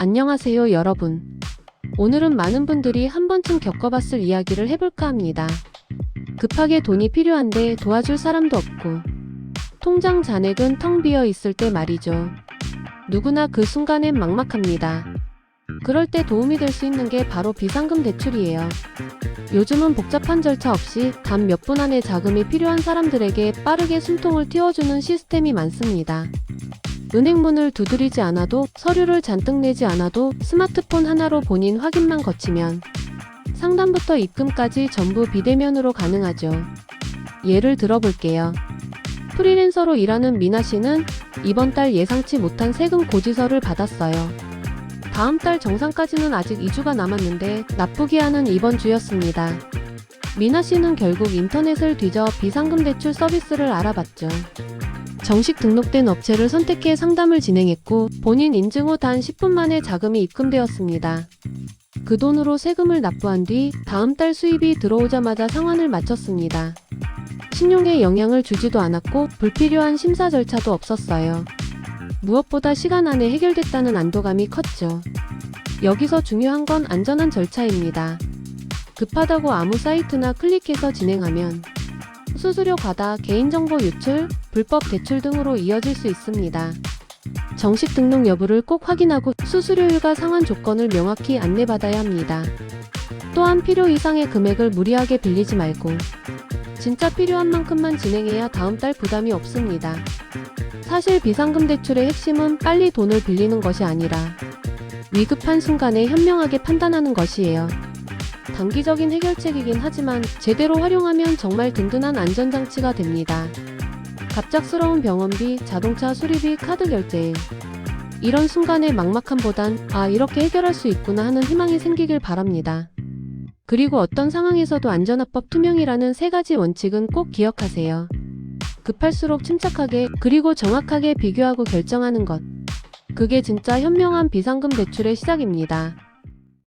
안녕하세요, 여러분. 오늘은 많은 분들이 한 번쯤 겪어봤을 이야기를 해볼까 합니다. 급하게 돈이 필요한데 도와줄 사람도 없고, 통장 잔액은 텅 비어 있을 때 말이죠. 누구나 그 순간엔 막막합니다. 그럴 때 도움이 될 수 있는 게 바로 비상금 대출이에요. 요즘은 복잡한 절차 없이 단 몇 분 안에 자금이 필요한 사람들에게 빠르게 숨통을 틔워주는 시스템이 많습니다. 은행문을 두드리지 않아도 서류를 잔뜩 내지 않아도 스마트폰 하나로 본인 확인만 거치면 상담부터 입금까지 전부 비대면으로 가능하죠. 예를 들어볼게요. 프리랜서로 일하는 미나 씨는 이번 달 예상치 못한 세금 고지서를 받았어요. 다음 달 정상까지는 아직 2주가 남았는데 나쁘게 하는 이번 주였습니다. 미나 씨는 결국 인터넷을 뒤져 비상금 대출 서비스를 알아봤죠. 정식 등록된 업체를 선택해 상담을 진행했고 본인 인증 후 단 10분 만에 자금이 입금되었습니다. 그 돈으로 세금을 납부한 뒤 다음 달 수입이 들어오자마자 상환을 마쳤습니다. 신용에 영향을 주지도 않았고 불필요한 심사 절차도 없었어요. 무엇보다 시간 안에 해결됐다는 안도감이 컸죠. 여기서 중요한 건 안전한 절차입니다. 급하다고 아무 사이트나 클릭해서 진행하면 수수료 과다, 개인정보 유출, 불법 대출 등으로 이어질 수 있습니다. 정식 등록 여부를 꼭 확인하고 수수료율과 상환 조건을 명확히 안내받아야 합니다. 또한 필요 이상의 금액을 무리하게 빌리지 말고 진짜 필요한 만큼만 진행해야 다음 달 부담이 없습니다. 사실 비상금 대출의 핵심은 빨리 돈을 빌리는 것이 아니라 위급한 순간에 현명하게 판단하는 것이에요. 단기적인 해결책이긴 하지만 제대로 활용하면 정말 든든한 안전장치가 됩니다. 갑작스러운 병원비, 자동차 수리비, 카드 결제. 이런 순간의 막막함보단 아, 이렇게 해결할 수 있구나 하는 희망이 생기길 바랍니다. 그리고 어떤 상황에서도 안전합법 투명이라는 세 가지 원칙은 꼭 기억하세요. 급할수록 침착하게 그리고 정확하게 비교하고 결정하는 것. 그게 진짜 현명한 비상금 대출의 시작입니다.